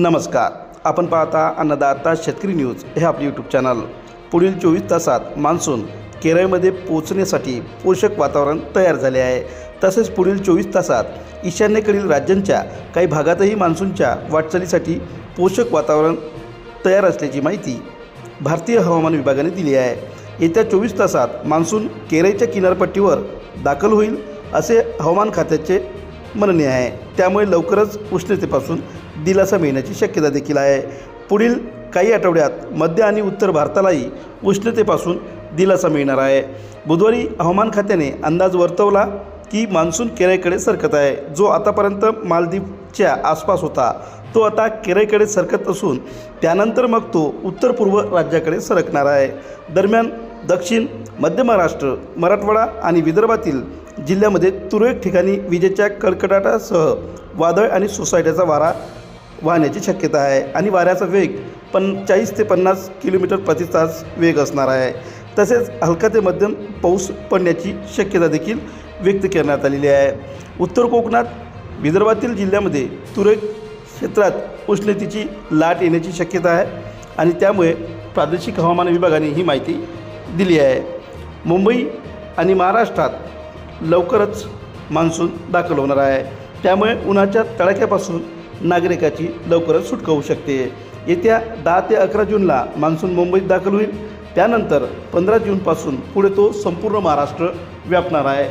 नमस्कार. आपण पाहता अन्नदाता शेतकरी न्यूज हे आपले यूट्यूब चॅनल पुढील चोवीस तासात मान्सून केरळमध्ये पोहोचण्यासाठी पोषक वातावरण तयार झाले आहे. तसेच पुढील चोवीस तासात ईशान्येकडील राज्यांच्या काही भागातही मान्सूनच्या वाटचालीसाठी पोषक वातावरण तयार असल्याची माहिती भारतीय हवामान विभागाने दिली आहे. येत्या चोवीस तासात मान्सून केरळच्या किनारपट्टीवर दाखल होईल असे हवामान खात्याचे म्हणणे आहे. त्यामुळे लवकरच उष्णतेपासून दिलासा मिळण्याची शक्यता देखील आहे. पुढील काही आठवड्यात मध्य आणि उत्तर भारतालाही उष्णतेपासून दिलासा मिळणार आहे. बुधवारी हवामान खात्याने अंदाज वर्तवला की मान्सून केरळकडे सरकत आहे. जो आतापर्यंत मालदीवच्या आसपास होता तो आता केरळकडे सरकत असून त्यानंतर मग तो उत्तर पूर्व राज्याकडे सरकणार आहे. दरम्यान दक्षिण मध्य महाराष्ट्र मराठवाडा आणि विदर्भातील जिल्ह्यामध्ये तुरळक ठिकाणी विजेच्या कडकडाटासह वादळ आणि सोसायट्याचा वारा वाहण्याची शक्यता आहे आणि वाऱ्याचा वेग पंचेचाळीस ते पन्नास किलोमीटर प्रति तास वेग असणार आहे. तसेच हलका ते मध्यम पाऊस पडण्याची शक्यता देखील व्यक्त करण्यात आलेली आहे. उत्तर कोकणात विदर्भातील जिल्ह्यामध्ये तुरळक क्षेत्रात उष्णतेची लाट येण्याची शक्यता आहे आणि त्यामुळे प्रादेशिक हवामान विभागाने ही माहिती दिली आहे. मुंबई आणि महाराष्ट्रात लवकरच मान्सून दाखल होणार आहे. त्यामुळे उन्हाच्या तडाख्यापासून नागरिकाची लवकरच सुटका होऊ शकते. येत्या दहा ते अकरा जूनला मान्सून मुंबईत दाखल होईल. त्यानंतर पंधरा जूनपासून पुढे तो संपूर्ण महाराष्ट्र व्यापणार आहे.